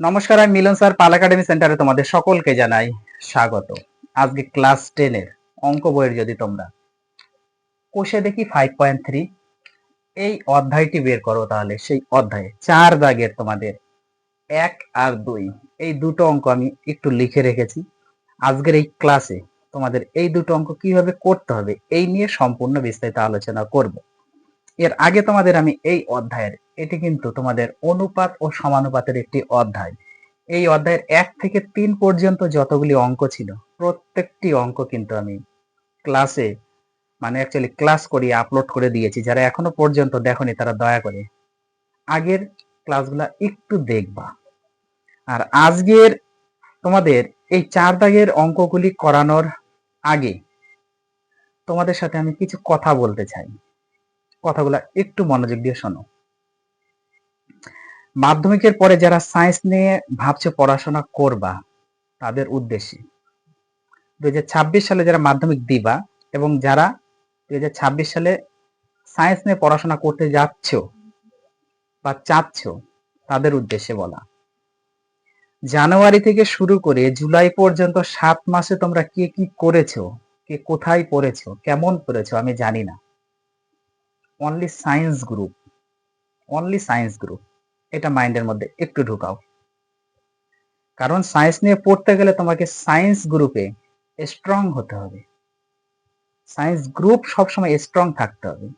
নমস্কার, আমি মিলন স্যার, পাল একাডেমি সেন্টারে তোমাদের সকলকে জানাই স্বাগত। আজকে ক্লাস টেনের অঙ্ক বইয়ের যদি তোমরা কোষে দেখি ফাইভ পয়েন্ট থ্রি এই অধ্যায়টি বের করো তাহলে। সেই অধ্যায়ে চার দাগের তোমাদের এক আর দুই, এই দুটো অঙ্ক আমি একটু লিখে রেখেছি। আজকের এই ক্লাসে তোমাদের এই দুটো অঙ্ক কীভাবে করতে হবে, এই নিয়ে সম্পূর্ণ বিস্তারিত আলোচনা করব। এর আগে তোমাদের আমি এই অধ্যায়ের এটি কিন্তু তোমাদের অনুপাত ও সমানুপাতের একটি অধ্যায়। এই অধ্যায়ের এক থেকে তিন পর্যন্ত যতগুলি অঙ্ক ছিল, প্রত্যেকটি অঙ্ক কিন্তু আমি ক্লাসে মানে অ্যাকচুয়ালি ক্লাস করিয়ে আপলোড করে দিয়েছি। যারা এখনও পর্যন্ত দেখনি, তারা দয়া করে আগের ক্লাসগুলা একটু দেখবা। আর আজকের তোমাদের এই চার দাগের অঙ্কগুলি করানোর আগে তোমাদের সাথে আমি কিছু কথা বলতে চাই। কথাগুলা একটু মনোযোগ দিয়ে শোনো। মাধ্যমিকের পরে যারা সায়েন্স নিয়ে ভাবছে পড়াশোনা করবা, তাদের উদ্দেশ্যে। দুই হাজার ছাব্বিশ সালে যারা মাধ্যমিক দিবা এবং যারা ছাব্বিশ সালে সায়েন্স নিয়ে পড়াশোনা করতে যাচ্ছ বা চাচ্ছ, তাদের উদ্দেশ্যে বলা। জানুয়ারি থেকে শুরু করে জুলাই পর্যন্ত সাত মাসে তোমরা কে কি করেছ, কে কোথায় পড়েছো, কেমন পড়েছো আমি জানি না। Only science group only science group এটা মাইন্ডের মধ্যে একটু ঢুকাও। কারণ সায়েন্স নিয়ে পড়তে গেলে তোমাকে সায়েন্স গ্রুপে স্ট্রং হতে হবে। সায়েন্স গ্রুপ সবসময় স্ট্রং থাকতে হবে।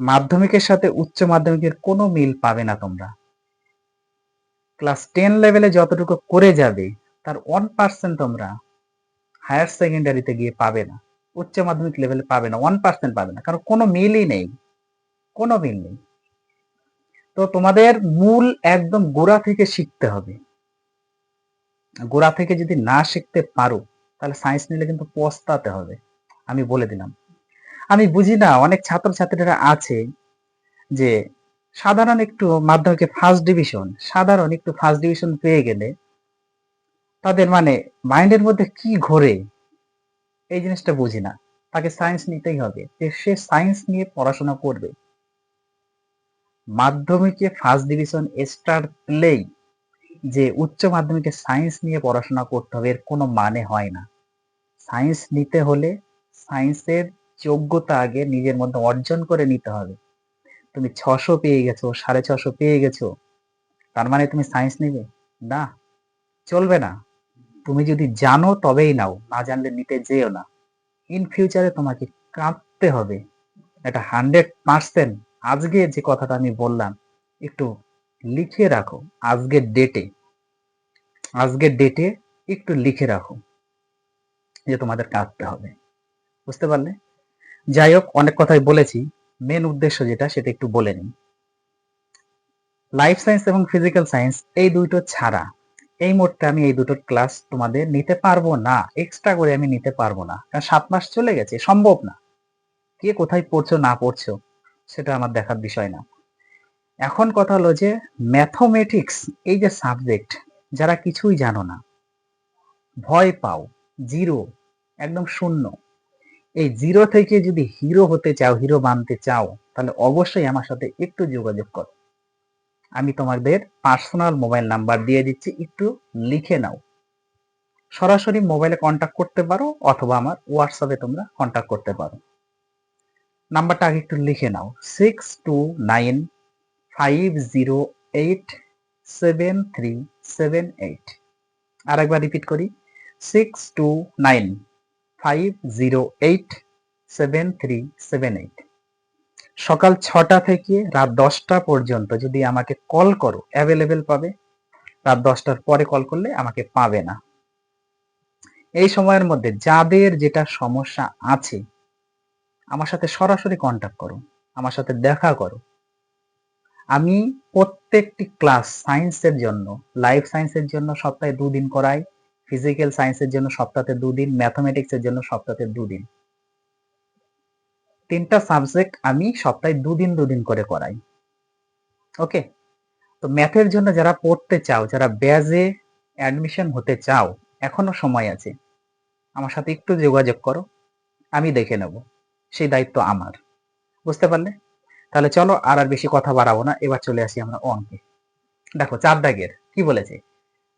মাধ্যমিকের সাথে উচ্চ মাধ্যমিকের কোনো মিল পাবে না তোমরা। ক্লাস টেন লেভেলে যতটুকু করে যাবে, তার ওয়ান পার্সেন্ট তোমরা হায়ার সেকেন্ডারিতে গিয়ে পাবে না। উচ্চ মাধ্যমিক লেভেলে পাবে না ওয়ান পার্সেন্ট পাবে না। কারণ কোনো মিলই নেই। কোনো মিল নেই। তো তোমাদের মূল একদম গোড়া থেকে শিখতে হবে। গোড়া থেকে যদি না শিখতে পারো, তাহলে সায়েন্স নিলে কিন্তু পস্তাতে হবে। আমি বলে দিলাম। আমি বুঝি না, অনেক ছাত্রছাত্রীরা আছে যে সাধারণ একটু মাধ্যমিকে ফার্স্ট ডিভিশন সাধারণ একটু ফার্স্ট ডিভিশন পেয়ে গেলে তাদের মানে মাইন্ডের মধ্যে কি ঘোরে এই জিনিসটা বুঝি না। তাকে সায়েন্স নিতেই হবে। যে সে সায়েন্স নিয়ে পড়াশোনা করবে মাধ্যমিকে ফার্স্ট ডিভিশন স্টার প্লেই যে উচ্চ মাধ্যমিকে সায়েন্স নিয়ে পড়াশোনা করতে হবে, এর কোনো মানে হয় না। সায়েন্স নিতে হলে সায়েন্সের যোগ্যতা আগে নিজের মধ্যে অর্জন করে নিতে হবে। তুমি ছশো পেয়ে গেছো, সাড়ে ছশো পেয়ে গেছো, তার মানে তুমি সায়েন্স নিবে? না, চলবে না। তুমি যদি জানো তবেই নাও, না জানলে নিতে যেও না। ইন ফিউচারে তোমাকে কাঁদতে হবে। এটা হান্ড্রেড পার্সেন্ট আজকে যে কথাটা আমি বললাম, একটু লিখে রাখো আজকের ডেটে আজকের ডেটে একটু লিখে রাখো যে তোমাদের কাঁদতে হবে। বুঝতে পারলে? যাই হোক, অনেক কথাই বলেছি। মেন উদ্দেশ্য যেটা, সেটা একটু বলে নিই। লাইফ সায়েন্স এবং ফিজিক্যাল সায়েন্স এই দুটো ছাড়া এই মুহূর্তে আমি এই দুটোর ক্লাস তোমাদের নিতে পারব না। এক্সট্রা করে আমি নিতে পারব না। কারণ সাত মাস চলে গেছে, সম্ভব না। কে কোথায় পড়ছো, না পড়ছো? সেটা আমার দেখার বিষয় না। এখন কথা হলো যে ম্যাথমেটিক্স এই যে সাবজেক্ট যারা কিছুই জানো না, ভয় পাও জিরো একদম শূন্য। এই জিরো থেকে যদি হিরো হতে চাও হিরো বানতে চাও, তাহলে অবশ্যই আমার সাথে একটু যোগাযোগ করো। আমি তোমাদের পার্সোনাল মোবাইল নাম্বার দিয়ে দিচ্ছি, একটু লিখে নাও। সরাসরি মোবাইলে কন্ট্যাক্ট করতে পারো, অথবা আমার হোয়াটসঅ্যাপে তোমরা কন্ট্যাক্ট করতে পারো। নাম্বারটা আগে একটু লিখে নাও। Six two nine five zero eight seven three seven eight আর একবার রিপিট করি। Six two nine five zero eight seven three seven eight সকাল ছটা থেকে রাত দশটা পর্যন্ত যদি আমাকে কল করো অ্যাভেলেবেল পাবে। রাত দশটার পরে কল করলে আমাকে পাবে না। এই সময়ের মধ্যে যাদের যেটা সমস্যা আছে আমার সাথে সরাসরি কন্ট্যাক্ট করো, আমার সাথে দেখা করো। আমি প্রত্যেকটি ক্লাস সায়েন্সের জন্য লাইফ সায়েন্সের জন্য সপ্তাহে দুদিন করাই ফিজিক্যাল সায়েন্সের জন্য সপ্তাহে দুদিন ম্যাথমেটিক্সের জন্য সপ্তাহে দুদিন। তিনটা সাবজেক্ট আমি সপ্তাহে দুদিন দুদিন করে করাই। ওকে তো ম্যাথের জন্য যারা পড়তে চাও, যারা ব্যাজে অ্যাডমিশন হতে চাও, এখনও সময় আছে। আমার সাথে একটু যোগাযোগ করো, আমি দেখে নেব। সেই দায়িত্ব আমার। বুঝতে পারলে? তাহলে চলো আর আর বেশি কথা বাড়াবো না। এবার চলে আসি আমরা অঙ্কে। দেখো, চার দাগের। কি বলেছে?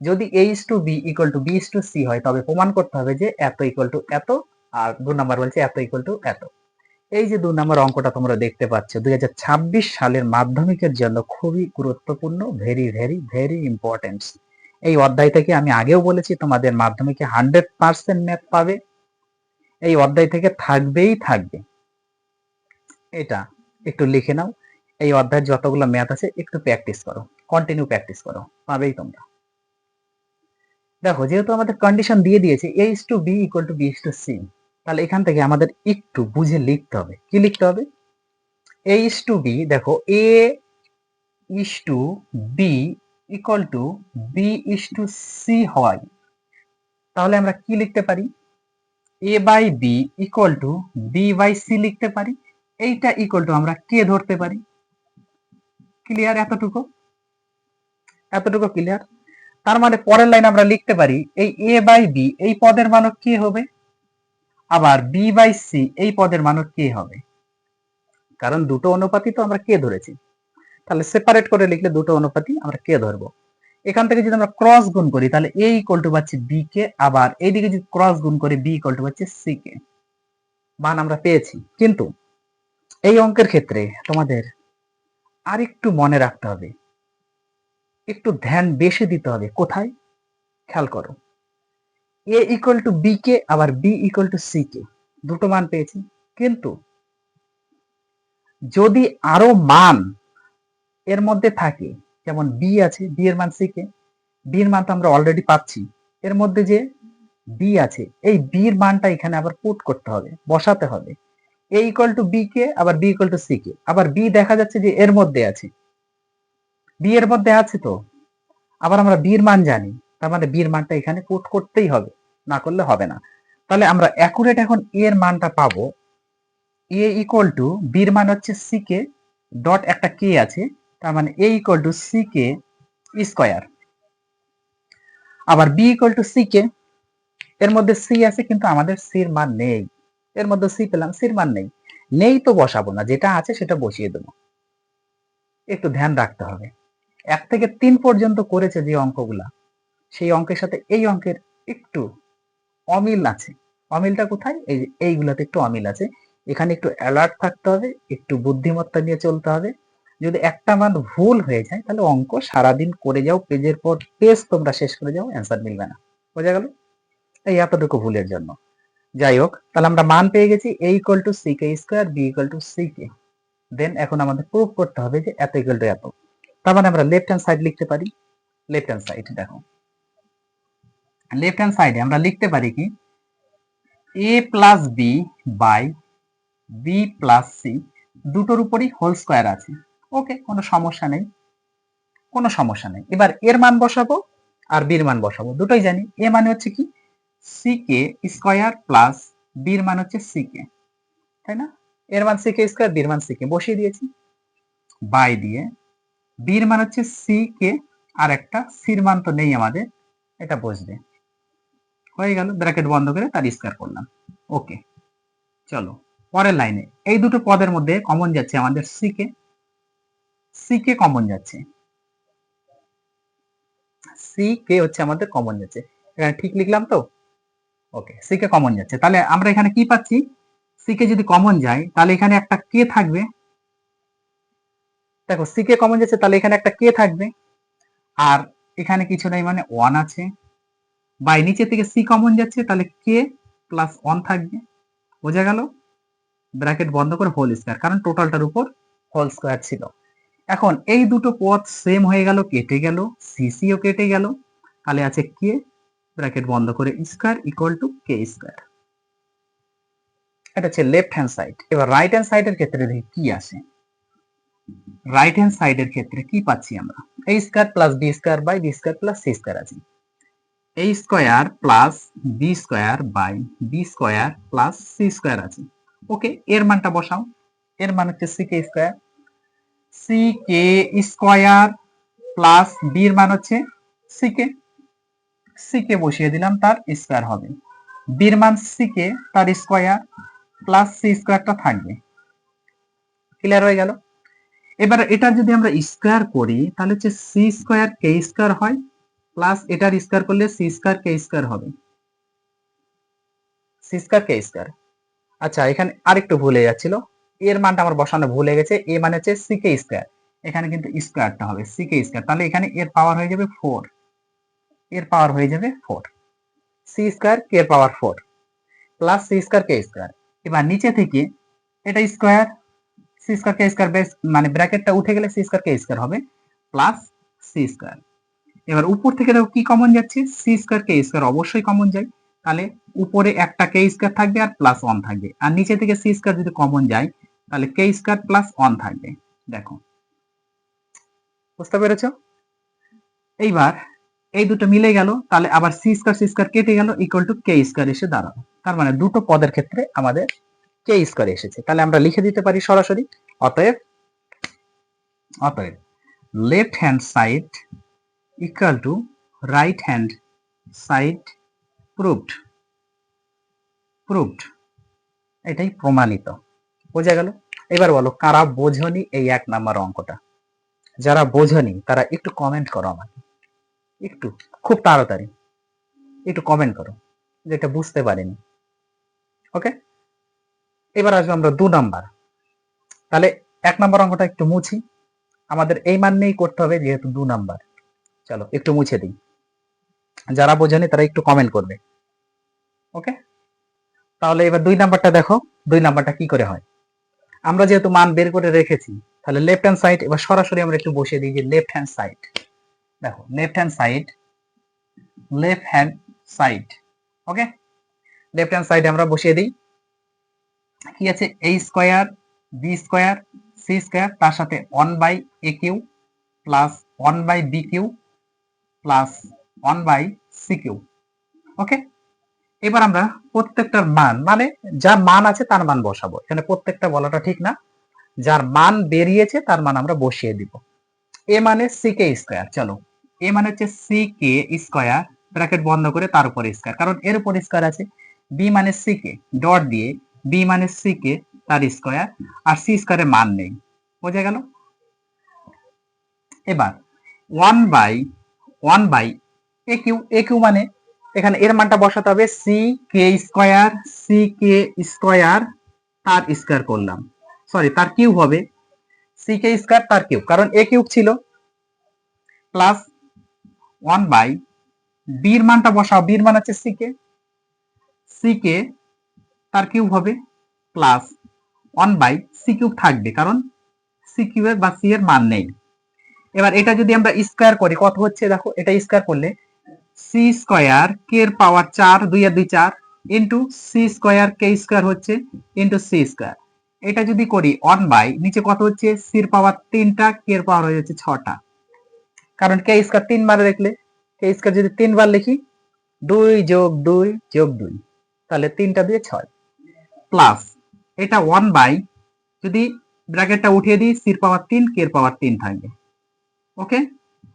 যদি A is to B equal to B is to C হয়, তবে প্রমাণ করতে হবে যে এত ইকুয়াল টু এত আর দু নাম্বার বলছে এত ইকুয়াল টু এত। এই যে দু নাম্বার অঙ্কটা তোমরা দেখতে পাচ্ছ, দুই হাজার ছাব্বিশ সালের মাধ্যমিকের জন্য খুবই গুরুত্বপূর্ণ ভেরি ভেরি ভেরি ইম্পর্টেন্ট এই অধ্যায় থেকে আমি আগেও বলেছি, তোমাদের মাধ্যমিকে হান্ড্রেড পার্সেন্ট ম্যাথ পাবে। এই অধ্যায় থেকে থাকবেই থাকবে। এটা একটু লিখে নাও। এই অধ্যায়ের যতগুলো ম্যাথ আছে, একটু প্র্যাকটিস করো। কন্টিনিউ প্র্যাকটিস করো। পাবেই তোমরা। দেখো, যেহেতু আমাদের কন্ডিশন দিয়ে দিয়েছে a is to b equal to b is to c তাহলে এখান থেকে আমাদের একটু বুঝে লিখতে হবে। কি লিখতে হবে? এ ইস টু বি দেখো a is to b equal to b is to c হয়। তাহলে আমরা কি লিখতে পারি? A by b equal to b by c লিখতে পারি। এইটা ইকুয়াল টু আমরা কে ধরতে পারি? ক্লিয়ার এতটুকু? এতটুকু ক্লিয়ার তার মানে পরের লাইন আমরা লিখতে পারি, এই এ বাই বি এই পদের মানক কি হবে? আবার বি বাই সি এই পদের মানক কি হবে? কারণ দুটো অনুপাতই তো আমরা কে ধরেছি। তাহলে সেপারেট করে লিখলে দুটো অনুপাতই আমরা কে ধরবো? এখান থেকে যদি আমরা ক্রস গুণ করি, তাহলে এ ইকুয়াল টু পাচ্ছি বি কে আবার এইদিকে যদি ক্রস গুণ করি বি ইকুয়াল টু পাচ্ছি সি কে মান আমরা পেয়েছি। কিন্তু এই অঙ্কের ক্ষেত্রে তোমাদের আরেকটু মনে রাখতে হবে। একটু ধ্যান বেশি দিতে হবে। কোথায়? খেয়াল করো। A equal to b k আবার b equal to c k দুটো মান পেয়েছি। কিন্তু যদি আরও মান এর মধ্যে থাকে যেমন বি আছে বি এর মান সি কে? বি এর মান তো আমরা অলরেডি পাচ্ছি। এর মধ্যে যে বি আছে, এই বি এর মানটা এখানে আবার পুট করতে হবে, বসাতে হবে। A equal to b k, আবার b equal to c k. আবার বি দেখা যাচ্ছে যে এর মধ্যে আছে। বি এর মধ্যে আছে তো? আবার আমরা বীর মান জানি, তার মানে বীর মানটা এখানে পুট করতেই হবে, না করলে হবে না। তাহলে আমরা অ্যাকুরেট এখন এ এর মানটা পাবো। এ ইকুয়াল টু বীর মান হচ্ছে সি কে ডট একটা কে আছে। তার মানে a equal to c k square আবার b equal to c k এর মধ্যে সি আছে কিন্তু আমাদের সির মান নেই। এর মধ্যে সি পেলাম সির মান নেই। নেই তো বসাবো না, যেটা আছে সেটা বসিয়ে দেবো। একটু ধ্যান রাখতে হবে। এক থেকে তিন পর্যন্ত করেছে যে অঙ্কগুলা, সেই অঙ্কের সাথে এই অঙ্কের একটু অমিল আছে। অমিলটা কোথায়? এই এইগুলাতে একটু অমিল আছে। এখানে একটু অ্যালার্ট থাকতে হবে, একটু বুদ্ধিমত্তা নিয়ে চলতে হবে। যদি একটা মান ভুল হয়ে যায়, তাহলে অঙ্ক সারাদিন করে যাও, পেজের পর পেজ তোমরা শেষ করে যাও অ্যান্সার মিলবে না। বোঝা গেল? এই এতটুকু ভুলের জন্য। যাই হোক, তাহলে আমরা মান পেয়ে গেছি a equal to c k square b equal to c k then এখন আমাদের প্রুভ করতে হবে যে এত ইকুয়াল টু এত। তার মানে আমরা লেফট হ্যান্ড সাইড লিখতে পারি। লেফট হ্যান্ড সাইড দেখো। লেফট হ্যান্ড সাইডে আমরা লিখতে পারি কি? A plus b by b plus c দুটোর উপরই হোল স্কোয়ার আছে। ওকে কোনো সমস্যা নেই। কোনো সমস্যা নেই। এবার এর মান বসাবো আর বির মান বসাবো। দুটোই জানি। এ মানে হচ্ছে কি? সি কে স্কোয়ার প্লাস বির মান হচ্ছে সি কে তাই না? এর মান সি কে স্কোয়ার বির মান সি কে বসিয়ে দিয়েছি। বাই দিয়ে বির মান হচ্ছে সি কে আর একটা সির মান তো নেই আমাদের। এটা বসবে। হয়ে গেল। ব্র্যাকেট বন্ধ করে তার স্কোয়ার করলাম। ওকে চলো। পরের লাইনে এই দুটো পদের মধ্যে কমন যাচ্ছে আমাদের c k c k common যাচ্ছে। সি কে হচ্ছে আমাদের কমন যাচ্ছে। এখানে ঠিক লিখলাম তো? ওকে সি কে কমন যাচ্ছে। তাহলে আমরা এখানে কি পাচ্ছি? সি কে যদি কমন যায়, তাহলে এখানে একটা কে থাকবে। দেখো সি কে কমন যাচ্ছে, তাহলে এখানে একটা কে থাকবে। আর এখানে কিছু নাই মানে ওয়ান আছে। বাই নিচে থেকে সি কমন যাচ্ছে, তাহলে কে প্লাস ওয়ান থাকবে। বোঝা গেল? ব্র্যাকেট বন্ধ করে হোল স্কোয়ার কারণ টোটালটার উপর হোল স্কোয়ার ছিল। এখন এই দুটো পদ সেম হয়ে গেল, কেটে গেল সিসিও কেটে গেল। তাহলে আছে কে ব্র্যাকেট বন্ধ করে square equal to k square এটা হচ্ছে লেফট হ্যান্ড সাইড এবার রাইট হ্যান্ড সাইডের ক্ষেত্রে দেখি কি আসে রাইট হ্যান্ড সাইডের ক্ষেত্রে কি পাচ্ছি আমরা? A square plus b square by b square plus c square আছে। A square plus b square by b square plus c square আছে। ওকে এর মানটা বসাও। এর মান হচ্ছে c k square c k square plus বির মান হচ্ছে সি কে সি কে বসিয়ে দিলাম, তার স্কোয়ার হবে। বির মান সি কে তার স্কোয়ার প্লাস সি স্কোয়ারটা থাকবে। ক্লিয়ার হয়ে গেল? এবার এটা যদি আমরা স্কোয়ার করি, তাহলে হচ্ছে সি স্কোয়ার কে স্কোয়ার হয় প্লাস এটার স্কোয়ার করলে সি স্কোয়ার কে স্কোয়ার হবে। সি স্কোয়ার কে স্কোয়ার আচ্ছা এখানে আরেকটু ভুলে যাচ্ছিল। এর মানটা আমার বসানো ভুলে গেছে। এ মানে হচ্ছে সি কে স্কোয়ার এখানে কিন্তু স্কোয়ারটা হবে সি কে স্কোয়ার তাহলে এখানে এর পাওয়ার হয়ে যাবে ফোর এর পাওয়ার হয়ে যাবে four c square k power four plus c square k square এবার নিচে থেকে এটা square c square k square base মানে ব্র্যাকেটটা উঠে গেলে সি স্কোয়ার কে স্কোয়ার হবে। প্লাস সি স্কোয়ার এবার উপর থেকে দেখো কি কমন যাচ্ছে? সি স্কোয়ার কে স্কোয়ার অবশ্যই কমন যায়। তাহলে উপরে একটা কে স্কোয়ার থাকবে আর প্লাস ওয়ান থাকবে। আর নিচে থেকে সি স্কোয়ার যদি কমন যায় তাহলে কে স্কোয়ার প্লাস ওয়ান থাকবে। দেখো। বুঝতে পেরেছ? এইবার এই দুটো মিলে গেল, তাহলে আবার সি স্কোয়ার সি স্কোয়ার কেটে গেল ইকুয়াল টু কে স্কোয়ার এসে দাঁড়াল। তার মানে দুটো পদের ক্ষেত্রে আমাদের কে স্কোয়ার এসেছে। তাহলে আমরা লিখে দিতে পারি সরাসরি, অতএব অতএব left hand side equal to right hand side proved proved এটাই প্রমাণিত। বোঝা গেল? এবার বলো, কারা বোঝনি এই এক নাম্বার অঙ্কটা? যারা বোঝনি, তারা একটু কমেন্ট করো আমাকে। একটু, খুব তাড়াতাড়ি। একটু কমেন্ট করো, যেটা বুঝতে পারিনি। ওকে এবার আসব আমরা দু নাম্বার। তাহলে এক নাম্বার অঙ্কটা একটু মুছি। আমাদের এই মান নিয়েই করতে হবে, যেহেতু দু নাম্বার। চলো, একটু মুছে দিই। যারা বোঝেনি, তারা একটু কমেন্ট করবে। ওকে তাহলে এবার দুই নাম্বারটা দেখো। দুই নাম্বারটা কি করে হয়? আমরা যেহেতু মান বের করে রেখেছি, তাহলে লেফট হ্যান্ড সাইড এবার সরাসরি আমরা একটু বসিয়ে দিই যে লেফট হ্যান্ড সাইড দেখো left hand side left hand side okay left hand সাইডে আমরা বসিয়ে দিই। কি আছে? A square B square C square তার সাথে one by A cube plus one by B cube plus one by C cube okay এবার আমরা প্রত্যেকটার মান মানে যার মান আছে তার মান বসাবো। এখানে প্রত্যেকটা বলাটা ঠিক না। যার মান বেরিয়েছে তার মান আমরা বসিয়ে দিব। এ মানে সি কে স্কোয়ার চলো। এ মানে হচ্ছে সি কে স্কোয়ার ব্র্যাকেট বন্ধ করে তার উপরে স্কোয়ার কারণ এর উপর স্কোয়ার আছে। বি মানে সি কে ডট দিয়ে বি মানে সি কে তার স্কোয়ার আর সি স্কোয়ারের মান নেই। বোঝা গেল? এবার one by one by a cube a cube মানে এখানে এর মানটা বসাতে হবে c k square c k square তার স্কোয়ার করলাম। সরি তার কিউব হবে। সি কে স্কোয়ার তার কিউব কারণ এ কিউব ছিল। প্লাস ওয়ান বাই বির মানটা বসাও। বির মান হচ্ছে সি কে সি কে তার কিউব হবে। Plus one by c cube থাকবে। কারণ সি কিউবের বা সি এর মান নেই। এবার এটা যদি আমরা স্কোয়ার করি, কত হচ্ছে? দেখো, এটা স্কোয়ার করলে সি স্কোয়ার কে এর পাওয়ার চার, দুই আর দুই চার into c square k square হচ্ছে ইন্টু সি স্কোয়ার এটা যদি করি ওয়ান বাই নিচে কত হচ্ছে? সির পাওয়ার তিনটা কে এর পাওয়ার হয়ে যাচ্ছে ছটা। কারণ কে স্কোয়ার তিনবার দেখলে কে স্কোয়ার যদি তিনবার লিখি, দুই যোগ দুই যোগ দুই, তাহলে তিনটা দিয়ে ছয়। প্লাস এটা ওয়ান বাই যদি ব্র্যাকেটটা উঠিয়ে দিই সির পাওয়ার তিন কে এর পাওয়ার তিন থাকবে। ওকে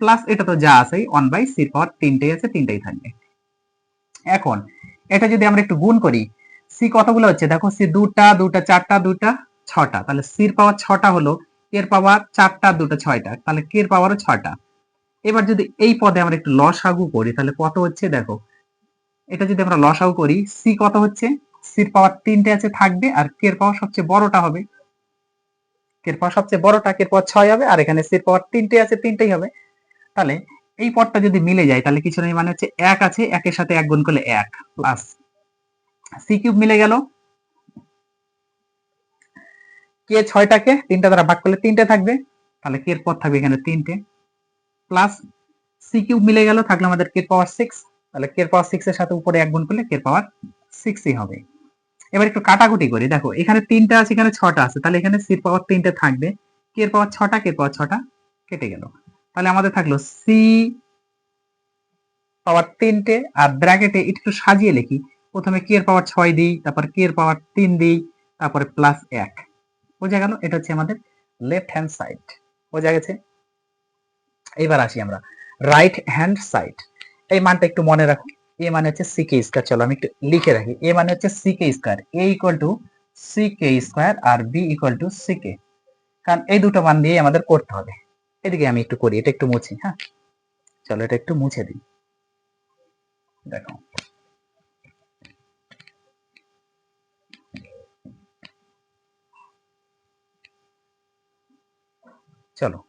প্লাস এটা তো যা আছে ওয়ান বাই সির পাওয়ার তিনটেই আছে, তিনটেই থাকবে। এখন, এটা যদি আমরা একটু গুণ করি সি কতগুলো হচ্ছে? দেখো সি দুটা দুটা, চারটা, দুটা, ছটা। তাহলে সির পাওয়ার ছটা হলো এর পাওয়ার চারটা, দুটো, ছয়টা। তাহলে কে এর পাওয়ারও ছটা। এবার যদি এই পদে আমরা একটু লসাগু করি, তাহলে কত হচ্ছে? দেখো, এটা যদি আমরা লসাগু করি সি কত হচ্ছে? সির পাওয়ার তিনটে আছে, থাকবে, আর কের পাওয়ার সবচেয়ে বড়টা হবে। কের পাওয়ার সবচেয়ে বড়টা কের পাওয়ার ছয় হবে, আর এখানে সির পাওয়ার তিনটে আছে, তিনটেই হবে। তাহলে এই পদটা যদি মিলে যায়, তাহলে কিছু নেই মানে হচ্ছে এক আছে, একের সাথে এক গুণ করলে এক প্লাস সি কিউব মিলে গেল। কে ছয়টাকে তিনটা দ্বারা ভাগ করলে তিনটে থাকবে। তাহলে কে পদ থাকবে এখানে তিনটে। প্লাস সি কিউব মিলে গেল, থাকলে আমাদের কে পাওয়ার সিক্স তাহলে কে পাওয়ার সিক্স এর সাথে উপরে এক গুণ করলে কে পাওয়ার সিক্সই হবে। এবার একটু কাটাকুটি করি, দেখো এখানে তিনটা আছে, এখানে ছটা আছে। তাহলে এখানে সির পাওয়ার তিনটে থাকবে। কে পাওয়ার ছটা কে পাওয়ার ছটা কেটে গেল। তাহলে আমাদের থাকল সি পাওয়ার তিনটে আর ব্র্যাকেটে একটু সাজিয়ে লিখি। প্রথমে কে এর পাওয়ার ছয় দিই, তারপর কে এর পাওয়ার তিন দিই, তারপরে প্লাস এক। বোঝা গেল, এটা হচ্ছে আমাদের লেফট হ্যান্ড সাইড বোঝা গেছে? এবার আসি আমরা। রাইট হ্যান্ড সাইড এই মানটা একটু মনে রাখো। এ মানে হচ্ছে সি কে স্কোয়ার চলো, আমি একটু লিখে রাখি। এ মানে হচ্ছে c k square a equal to c k square R b equal to c k কারণ এই দুটো মান দিয়ে আমাদের করতে হবে। এদিকে আমি একটু করি, এটা একটু মুছি হ্যাঁ? চলো, এটা একটু মুছে দিই। দেখো। চলো।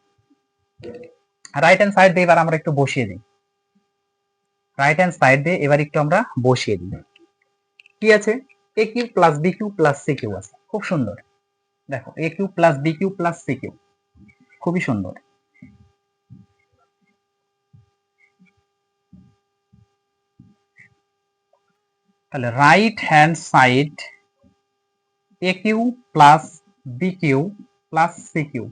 রাইট হ্যান্ড সাইড দিয়ে এবার আমরা একটু বসিয়ে দিই। রাইট হ্যান্ড সাইড দিয়ে এবার একটু আমরা বসিয়ে দিই। কি আছে? A cube plus b cube plus c cube আছে। খুব সুন্দর। দেখো a cube plus b cube plus c cube খুবই সুন্দর। তাহলে right hand side a cube plus b cube plus c cube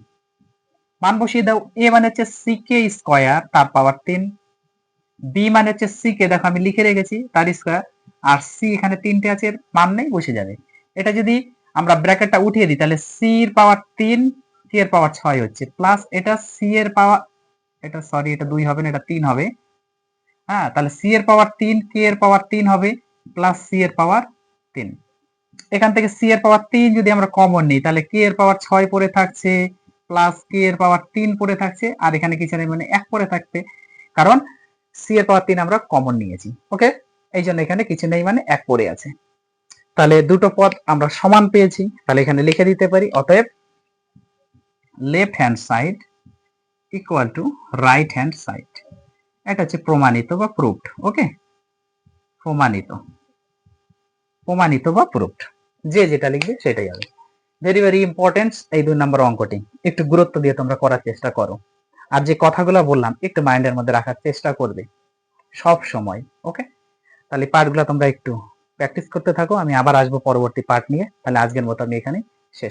মান বসিয়ে দাও এ মানে হচ্ছে সি কে স্কোয়ার তার পাওয়ার তিন। বি মানে হচ্ছে সি কে দেখো আমি লিখে রেখেছি তার স্কোয়ার আর সি এখানে তিনটে আছে, এর মান নেই, বসে যাবে। এটা যদি আমরা ব্র্যাকেটটা উঠিয়ে দিই, তাহলে সি এর পাওয়ার তিন সি এর পাওয়ার ছয় হচ্ছে। প্লাস এটা সি এর পাওয়ার এটা সরি এটা দুই হবে না, এটা তিন হবে। হ্যাঁ তাহলে সি এর পাওয়ার তিন কে এর পাওয়ার তিন হবে। প্লাস সি এর পাওয়ার তিন। এখান থেকে সি এর পাওয়ার তিন যদি আমরা কমন নিই, তাহলে কে এর পাওয়ার ছয় পরে থাকছে প্লাস কে এর পাওয়ার তিন পরে থাকছে, আর এখানে কিছু নেই মানে এক পরে থাকবে। কারণ সি এর পাওয়ার তিন আমরা কমন নিয়েছি ওকে এই জন্য এখানে কিছু নেই মানে এক পরে আছে। তাহলে দুটো পদ আমরা সমান পেয়েছি, তাহলে এখানে লিখে দিতে পারি, অতএব left hand side equal to right hand side এটা হচ্ছে প্রমাণিত বা প্রুফড ওকে প্রমাণিত। প্রমাণিত বা প্রুফড যে যেটা লিখবে সেটাই হবে। ভেরি ভেরি ইম্পর্টেন্ট এই দুই নম্বর অঙ্কটি। একটু গুরুত্ব দিয়ে তোমরা করার চেষ্টা করো। আর যে কথাগুলো বললাম, একটু মাইন্ডের মধ্যে রাখার চেষ্টা করবে। সব সময় ওকে তাহলে পার্টগুলো তোমরা একটু প্র্যাকটিস করতে থাকো। আমি আবার আসব পরবর্তী পার্ট নিয়ে। তাহলে আজকের মতো আমি এখানে শেষ